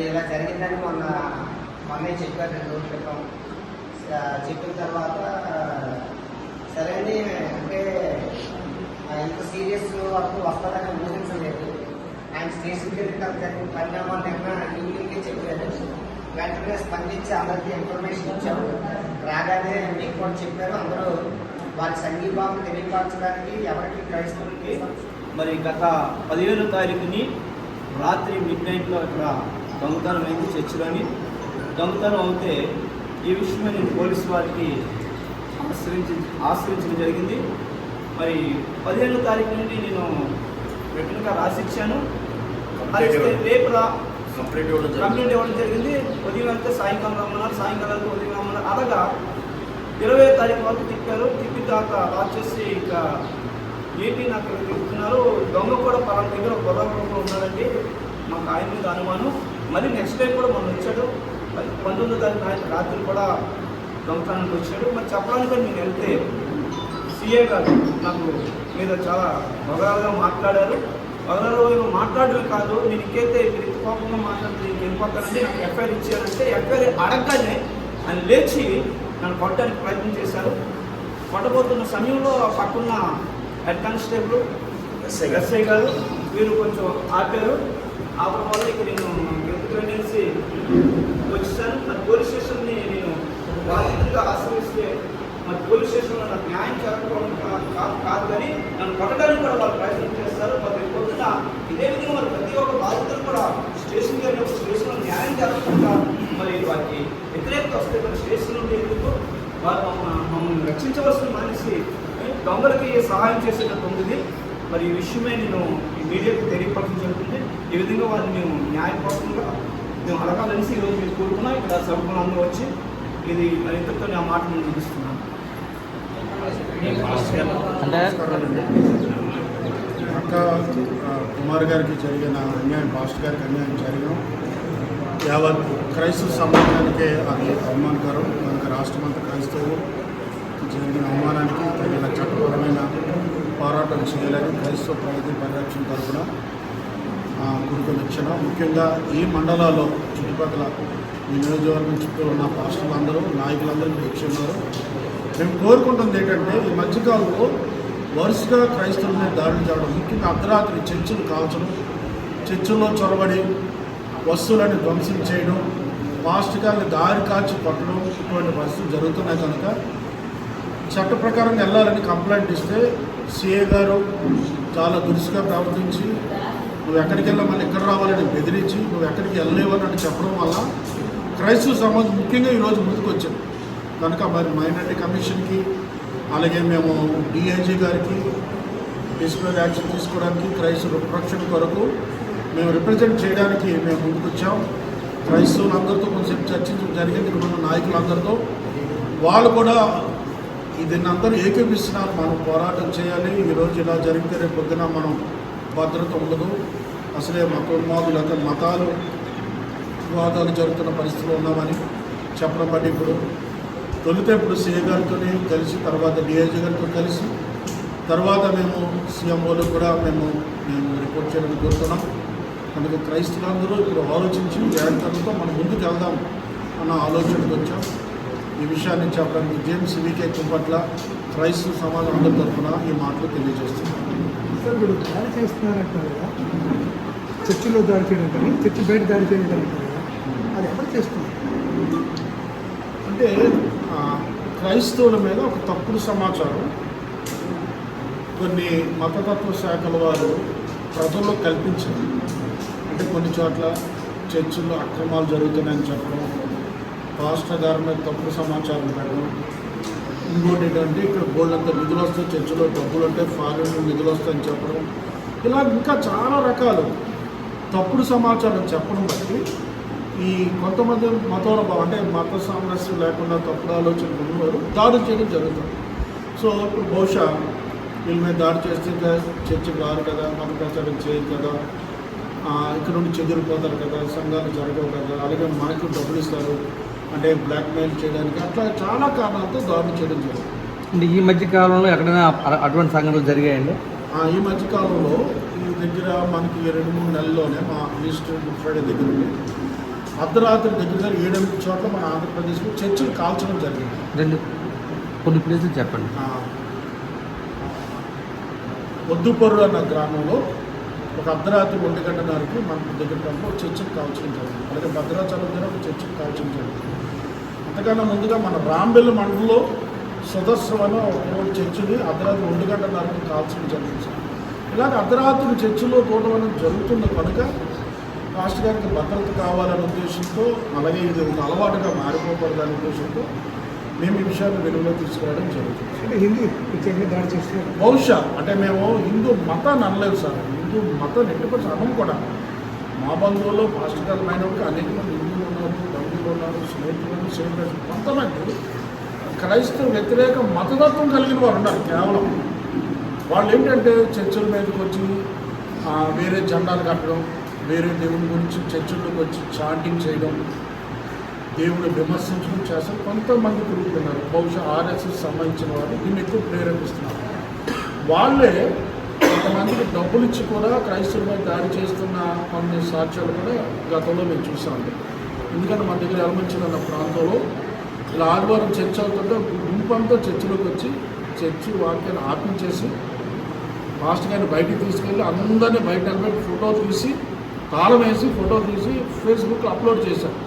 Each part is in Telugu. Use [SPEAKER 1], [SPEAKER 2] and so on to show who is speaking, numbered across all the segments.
[SPEAKER 1] మరి ఇలా జరిగిందని మొన్న మొన్నే చెప్పారు రెండు రోజుల క్రితం. చెప్పిన తర్వాత సరే అండి అంటే ఎంత ఇంత సీరియస్ వరకు వస్తుందని ఊహించలేదు. ఆయన స్టేషన్కి వెళ్ళిన తర్వాత పరిణామాలు నిన్న ఈవినింగే చెప్పారు. వెంటనే స్పందించి అందరికీ ఇన్ఫర్మేషన్ ఇచ్చాము రాగానే మీకు కూడా చెప్పారు. అందరూ వారి సంఘీభావం తెలియపరచడానికి ఎవరికి క్రైస్తవులకి
[SPEAKER 2] మరి గత పదిహేనో తారీఖుని రాత్రి మిడ్ నైట్లో ఇక్కడ దొంగతనం అయింది చర్చిలోని. దొంగతనం అవుతే ఈ విషయమై నేను పోలీసు వారికి ఆశ్రయించి ఆశ్రయించడం జరిగింది. మరి పదిహేనో తారీఖు నుండి నేను రిటర్న్గా రాసిచ్చాను. రేపు రా
[SPEAKER 3] కంప్లీట్ ఇవ్వడం జరిగింది.
[SPEAKER 2] ఉదయం వెళ్తే సాయంకాలం రమ్మన్నారు. సాయంకాలం ఉదయం రమ్మన్నారు. అలాగా ఇరవై తారీఖు వరకు తిప్పారు. తిప్పిన తర్వాత వచ్చేసి ఇక ఏంటి నాకు తిప్పుతున్నారు. దొంగ కూడా పలానా దగ్గర గొడవలో ఉన్నాడండి. మాకు ఆయన మీద అనుమానం. మళ్ళీ నెక్స్ట్ టైం కూడా మొన్న వచ్చాడు. మరి పంతొమ్మిదో తారీఖు రాత్రి- రాత్రి కూడా దొంగతనానికి వచ్చాడు. మరి చెప్పడానికి నేను వెళ్తే సీఏ గారు నాకు మీద చాలా బగాలుగా మాట్లాడారు. బగాలుగా మాట్లాడడం కాదు. నేను ఇంకైతే మీరు కోపంగా మాట్లాడితే నేను వెళ్ళిపోతానంటే నాకు ఎఫ్ఐఆర్ ఇచ్చారంటే ఎఫ్ఐఆర్ అడగగానే అని లేచి నన్ను కొట్టడానికి ప్రయత్నం చేశారు. కొట్టబోతున్న సమయంలో పక్కన హెడ్ కానిస్టేబుల్
[SPEAKER 3] ఎస్ఐ గారు.
[SPEAKER 2] గారు వీరు కొంచెం ఆపారు. ఆపడం వల్ల ఇక నేను అనేసి వచ్చేసాను మరి పోలీస్ స్టేషన్ని నేను బాధితుడిగా ఆశ్రయిస్తే మరి పోలీస్ స్టేషన్లో నాకు న్యాయం చేరుకోవడం కాదు కాదు కానీ నన్ను కొట్టడానికి కూడా వాళ్ళు ప్రయత్నం చేస్తారు. మరి పొద్దున ఇదే విధంగా మరి ప్రతి ఒక్క బాధితులు కూడా స్టేషన్కి వెళ్ళినప్పుడు స్టేషన్లో న్యాయం జరగకుండా మరి వారికి వ్యతిరేకత వస్తే మరి స్టేషన్ నుండి ఎందుకు? వారు మమ్మల్ని రక్షించవలసిన మనిషి దొంగలకి సహాయం చేసేటట్టు ఉంది. మరి ఈ విషయమే నేను ఈ మీడియాకు తెలియపరచడం జరుగుతుంది. ఈ విధంగా వారిని మేము న్యాయపూర్వకంగా మేము అడగాలనేసి ఈరోజు మీరు కోరుకున్నాం ఇక్కడ సభ్యులు అందరూ వచ్చి ఇది మరి ఇంతతో నేను ఆ మాట నేను ముగిస్తున్నాను.
[SPEAKER 4] అక్క కుమార్ గారికి జరిగిన అన్యాయం పాస్టర్ గారికి అన్యాయం జరిగిన యావత్ క్రైస్తవ సమాజానికే అది అవమానకరం. మనకు రాష్ట్రమంతా క్రైస్తవులు జరిగిన అవమానానికి తగిన చట్టపరమైన పోరాటం చేయాలని క్రైస్తవ ప్రగతి పరిరక్షణ తరఫున కుడుకులు ఇచ్చిన ముఖ్యంగా ఈ మండలాల్లో చుట్టుపక్కల ఈ నియోజకవర్గం చుట్టూ ఉన్న పాస్టర్లందరూ నాయకులందరూ వచ్చి ఉన్నారు మేము కోరుకుంటుంది ఏంటంటే ఈ మధ్యకాలంలో వరుసగా క్రైస్తవుల మీద దాడులు చేయడం ముఖ్యంగా అర్ధరాత్రి చర్చలు కాల్చడం చర్చల్లో చొరబడి వస్తువులను ధ్వంసం చేయడం పాస్టికాన్ని దారి కాల్చి పట్టడం ఇటువంటి పరిస్థితులు జరుగుతున్నాయి కనుక చట్ట ప్రకారం వెళ్ళాలని కంప్లైంట్ ఇస్తే సిఏ గారు చాలా దురుసుగా ప్రవర్తించి నువ్వు ఎక్కడికి వెళ్ళా మళ్ళీ ఎక్కడ రావాలని బెదిరించి నువ్వు ఎక్కడికి వెళ్ళలేవు అని చెప్పడం వల్ల క్రైస్తవ సమాజం ముఖ్యంగా ఈరోజు ముందుకు వచ్చింది. కనుక మరి మైనార్టీ కమిషన్కి అలాగే మేము డిఐజీ గారికి డిసిప్లిన్ యాక్షన్ తీసుకోవడానికి క్రైస్తవ రక్షణ కొరకు మేము రిప్రజెంట్ చేయడానికి మేము ముందుకు వచ్చాం. క్రైస్తవులందరితో కొంచెం చర్చించడం జరిగింది. ఇక్కడ ఉన్న నాయకులందరితో వాళ్ళు కూడా దీన్ని అందరూ ఏకీపిస్తున్నారు మనం పోరాటం చేయాలి. ఈరోజు ఇలా జరిగితే రేపు పొద్దున మనం భద్రత ఉండదు. అసలే మతోన్మాదులు మతాలు వివాదాలు జరుగుతున్న పరిస్థితిలో ఉన్నామని చెప్పడం బట్టి ఇప్పుడు తొలుత ఇప్పుడు సీఏ గారితో కలిసి తర్వాత డిఐజీ గారితో కలిసి తర్వాత మేము సీఎంఓలు కూడా మేము మేము రిపోర్ట్ చేయడం కోరుతున్నాం. అందుకు క్రైస్తవులందరూ ఇప్పుడు ఆలోచించి జాగ్రత్తలతో మనం ముందుకు వెళ్దాం అన్న ఆలోచనకు వచ్చాం. ఈ విషయాన్ని చెప్పడానికి జేమ్స్ వికే కుంపట్ల క్రైస్తవ సమాజం అందరి తరఫున ఈ మాటలు తెలియజేస్తున్నాం.
[SPEAKER 5] చర్చిలో దాడి చేయడం కానీ చర్చి బయట దాడి చేయడం కానీ అది ఎవరు చేస్తున్నారు?
[SPEAKER 4] అంటే క్రైస్తవుల మీద ఒక తప్పుడు సమాచారం కొన్ని మతతత్వ శాఖల వారు ప్రజల్లో కల్పించారు. అంటే కొన్ని చోట్ల చర్చిల్లో అక్రమాలు జరుగుతున్నాయని చెప్పడం పాస్టర్ గారి మీద తప్పుడు సమాచారం పెట్టడం ఇంకోటి ఏంటంటే ఇక్కడ గోల్డ్ అంతా నిధులు వస్తాయి చర్చిలో డబ్బులు ఉంటే ఫారెన్ నిధులు వస్తాయని చెప్పడం ఇలా ఇంకా చాలా రకాలు. తప్పుడు సమాచారం చెప్పడం బట్టి ఈ కొంతమంది మతంలో అంటే మత సామరస్యం లేకుండా తప్పుడు ఆలోచన ఉన్నవారు దాడులు చేయడం జరుగుతుంది. సో ఇప్పుడు బహుశా వీళ్ళ మీద దాడి చేస్తే చర్చకు రారు కదా మత ప్రచారం చేయరు కదా ఇక్కడ నుండి చెదిరిపోతారు కదా సంఘాలు జరగవు కదా అలాగే మనకు డబ్బులు ఇస్తారు అంటే బ్లాక్మెయిల్ చేయడానికి అట్లా చాలా కారణాలతో దాడులు చేయడం జరుగుతుంది.
[SPEAKER 6] అంటే ఈ మధ్య కాలంలో ఎక్కడైనా అటువంటి సంఘటనలు జరిగాయండి?
[SPEAKER 4] ఈ మధ్య కాలంలో ఈ దగ్గర మనకి రెండు మూడు నెలల్లోనే మా ఈస్ట్ గుడ్ ఫ్రైడే దగ్గర అర్ధరాత్రి దగ్గర ఏడెనిమిది చోట్ల మన ఆంధ్రప్రదేశ్లో చర్చిలు కాల్చడం జరిగింది.
[SPEAKER 6] రెండు కొన్ని ప్లేసులు చెప్పండి.
[SPEAKER 4] ఆ, ఒద్దుపర్రు అన్న గ్రామంలో ఒక అర్ధరాత్రి ఒంటి గంట నాటికి మన దగ్గర గ్రామంలో చర్చిని కాల్చడం జరిగింది. అలాగే భద్రాచలం దగ్గర ఒక చర్చిని కాల్చడం జరిగింది. అంతకన్నా ముందుగా మన రాంబెల్లి మండలంలో అనే ఒక చర్చిని అర్ధరాత్రి ఒంటి గంట నాటికి కాల్చడం జరిగింది సార్. ఇలాగ అర్ధరాత్రి చర్చిలో అనేది జరుగుతుంది కనుక రాష్ట్ర గారికి భద్రత కావాలనే ఉద్దేశంతో అలాగే ఇది ఒక అలవాటుగా మారిపోకూడదనే ఉద్దేశంతో మేము ఈ విషయాన్ని వెలుగులో తీసుకురావడం జరుగుతుంది
[SPEAKER 5] అంటే హిందూ ప్రత్యేకంగా దాడి చేస్తున్నారు.
[SPEAKER 4] బహుశా అంటే మేము హిందూ మతాన్ని అనలేదు సార్. హిందూ మతం ఎట్టుకొచ్చి అనం కూడా. మా బంధువుల్లో పాస్టర్ గారు అయినప్పుడు అనేక మంది హిందువులు ఉన్నారు బంధువులు ఉన్నారు స్నేహితులు ఉన్నారు సేవకులు కొంతమంది క్రైస్తవ వ్యతిరేక మతతత్వం కలిగిన వారు ఉన్నారు కేవలం. వాళ్ళు ఏంటంటే చర్చల మీదకి వచ్చి వేరే జెండాలు కట్టడం వేరే దేవుని గురించి చర్చల్లోకి వచ్చి చాంటింగ్ చేయడం దేవుడు విమర్శించడం చేస్తారు కొంతమంది తిరుగుతున్నారు. బహుశా ఆర్ఎస్ఎస్ సంబంధించిన వారు దీన్ని ఎక్కువ ప్రేరేపిస్తున్నారు. వాళ్ళే కొంతమందికి డబ్బులు ఇచ్చి కూడా క్రైస్తవుల మీద దాడి చేస్తున్న కొన్ని సాక్ష్యాలు కూడా గతంలో మేము చూసామండి ఎందుకంటే మా దగ్గర ఎలమంచిన ప్రాంతంలో ఇలా ఆదివారం చర్చ అవుతుంటే గుంపంతో చర్చిలోకి వచ్చి చర్చి వాక్యాన్ని ఆపించేసి మాస్టర్ గారిని బయటికి తీసుకెళ్ళి అందరినీ బయట నిలబెట్టి ఫోటో తీసి తాళం వేసి ఫోటో తీసి ఫేస్బుక్లో అప్లోడ్ చేశారు.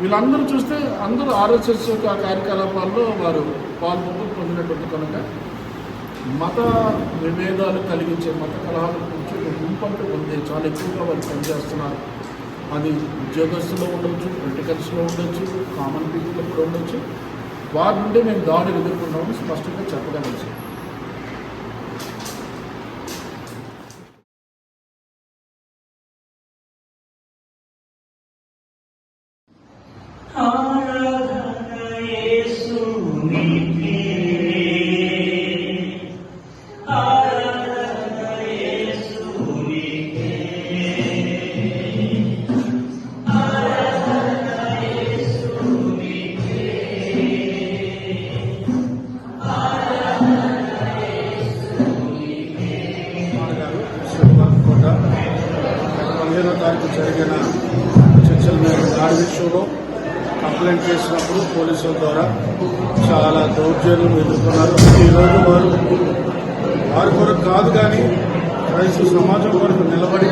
[SPEAKER 4] వీళ్ళందరూ చూస్తే అందరూ ఆర్ఎస్ఎస్ యొక్క కార్యకలాపాల్లో వారు పాల్గొంటూ పొందినటువంటి కనుక మత విభేదాలు కలిగించే మత కలహాల గురించి ఒక గుంపంటూ ఉంది చాలా ఎక్కువగా వాళ్ళు పనిచేస్తున్నారు. అది ఉద్యోగస్తులో ఉండొచ్చు పొలిటికల్స్లో ఉండొచ్చు కామన్ ఉండొచ్చు వారి నుండి మేము దాడులు ఎదుర్కొన్నామని స్పష్టంగా చెప్పగలిగాం పదిహేనో తారీఖు జరిగిన చర్చల మీద దాడి విషయంలో కంప్లైంట్ చేసినప్పుడు పోలీసుల ద్వారా చాలా దౌర్జన్యం ఎదుర్కొన్నారు. ఈరోజు వారు వారి కొరకు కాదు కానీ క్రైస్తవ సమాజం కొరకు నిలబడి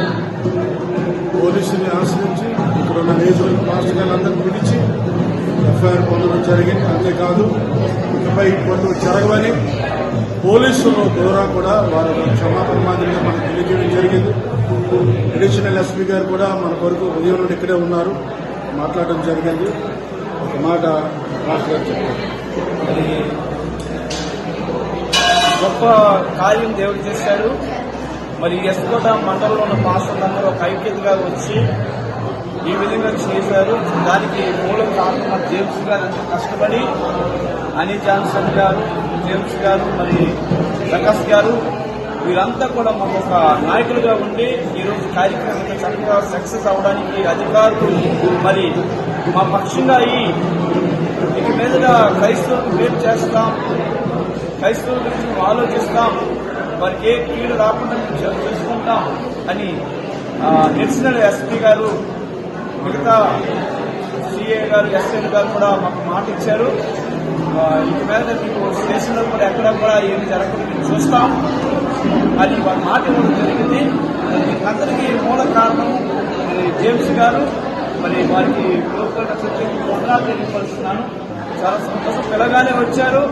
[SPEAKER 4] పోలీసుని ఆశ్రయించి ఇక్కడ ఉన్న నేతలు మాస్టర్ పిలిచి ఎఫ్ఐఆర్ పొందడం జరిగింది. అంతేకాదు ఇకపై ఇటువంటి జరగవని పోలీసుల ద్వారా కూడా వారు క్షమాపణ మాదిరిగా మనకు తెలియజేయడం జరిగింది. అడిషనల్ ఎస్పీ గారు కూడా మన కొరకు ఉదయం నుండి ఇక్కడే ఉన్నారు. మాట్లాడడం జరిగింది. ఒక మాట మాస్టర్
[SPEAKER 2] మరి గొప్ప కార్యం దేవుడు చేశారు మరి ఎస్కోట మండలంలో ఉన్న పాస్టర్లందరూ ఒక ఐక్యతగా వచ్చి ఈ విధంగా చేశారు. దానికి మూలం కారణం జేమ్స్ గారు ఎంతో కష్టపడి అనీ జాన్సన్ గారు జేమ్స్ గారు మరి ప్రకాష్ గారు వీరంతా కూడా మాకు ఒక నాయకులుగా ఉండి ఈరోజు కార్యక్రమం చక్కగా సక్సెస్ అవడానికి అధికారులు మరి మా పక్షంగా అయ్యి ఇక మీదుగా క్రైస్తవులకు వేరు చేస్తాం. క్రైస్తవుల గురించి ఆలోచిస్తాం. వారికి ఏ కీడు రాకుండా మేము చేసుకుంటాం అని ఆ, అడిషనల్ ఎస్పీ గారు మిగతా సిఏ గారు ఎస్ఎన్ గారు కూడా మాకు మాట ఇచ్చారు. ఆ, మీకు స్టేషన్లో కూడా ఎక్కడ కూడా ఏమి జరగకుండా మేము చూస్తాం. అని వారి మాట ఇవ్వడం జరిగింది. అందరికీ మూల కారణం మరి జేమ్స్ గారు. మరి వారికి లోకల్ వందనాలు తెలియపరుస్తున్నాను చాలా సంతోషం పిల్లగానే వచ్చారు.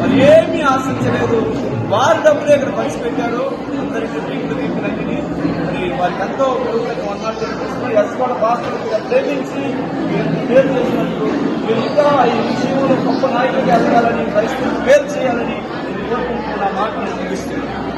[SPEAKER 2] మరి ఏమీ ఆశించలేదు. వారి డబ్బులు ఇక్కడ పంచిపెట్టారు. అందరికీ డ్రింకులు తీసుకుని మరి వారికి ఎంతో ప్రభుత్వం వందనాలు తెలియపరుస్తున్నారు కూడా భాషను ప్రేమించి పేరు చేసినట్టు వీరు ఈ విషయంలో గొప్ప నాయకుడిగా ఎదగాలని పరిస్థితి వేరు చేయాలని కోరుకుంటున్న మాట నేను ముగిస్తున్నాను.